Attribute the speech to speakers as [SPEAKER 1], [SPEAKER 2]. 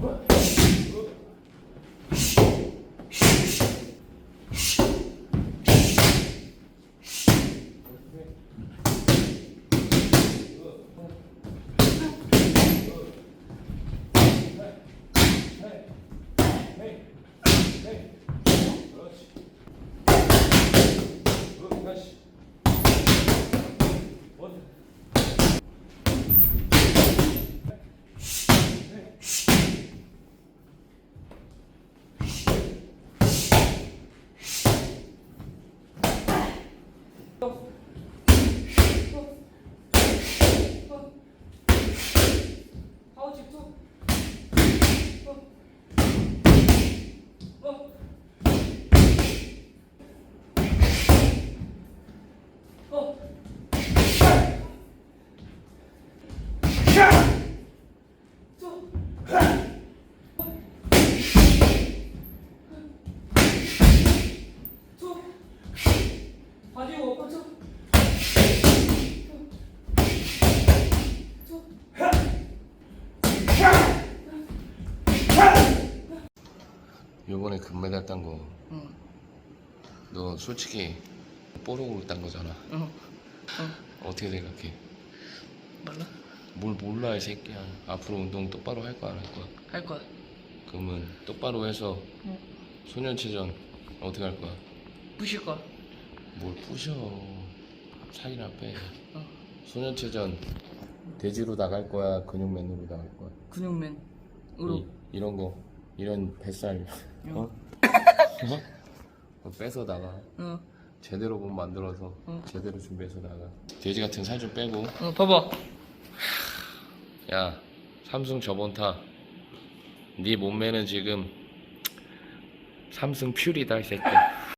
[SPEAKER 1] Hey. 요번에 금메달 딴 거.
[SPEAKER 2] 응.
[SPEAKER 1] 너 솔직히 뽀록으로 딴 거잖아.
[SPEAKER 2] 응. 응.
[SPEAKER 1] 어떻게 생각해?
[SPEAKER 2] 몰라.
[SPEAKER 1] 뭘 몰라 이 새끼야. 앞으로 운동 똑바로 할 거야 할 거야?
[SPEAKER 2] 할 거야.
[SPEAKER 1] 그러면 똑바로 해서
[SPEAKER 2] 응.
[SPEAKER 1] 소년체전 어떻게 할 거야?
[SPEAKER 2] 부실 거야.
[SPEAKER 1] 뭘 부셔 살이나 빼
[SPEAKER 2] 어.
[SPEAKER 1] 소년체전 돼지로 나갈 거야 근육맨으로 나갈 거야
[SPEAKER 2] 근육맨으로.
[SPEAKER 1] 이, 이런 거 이런 뱃살
[SPEAKER 2] 응.
[SPEAKER 1] 어? 어? 빼서 나가
[SPEAKER 2] 응.
[SPEAKER 1] 제대로 몸 만들어서
[SPEAKER 2] 응.
[SPEAKER 1] 제대로 준비해서 나가 돼지 같은 살 좀 빼고
[SPEAKER 2] 응. 봐봐.
[SPEAKER 1] 야 삼승 저번 타네 몸매는 지금 삼승 퓨리다 이 새끼야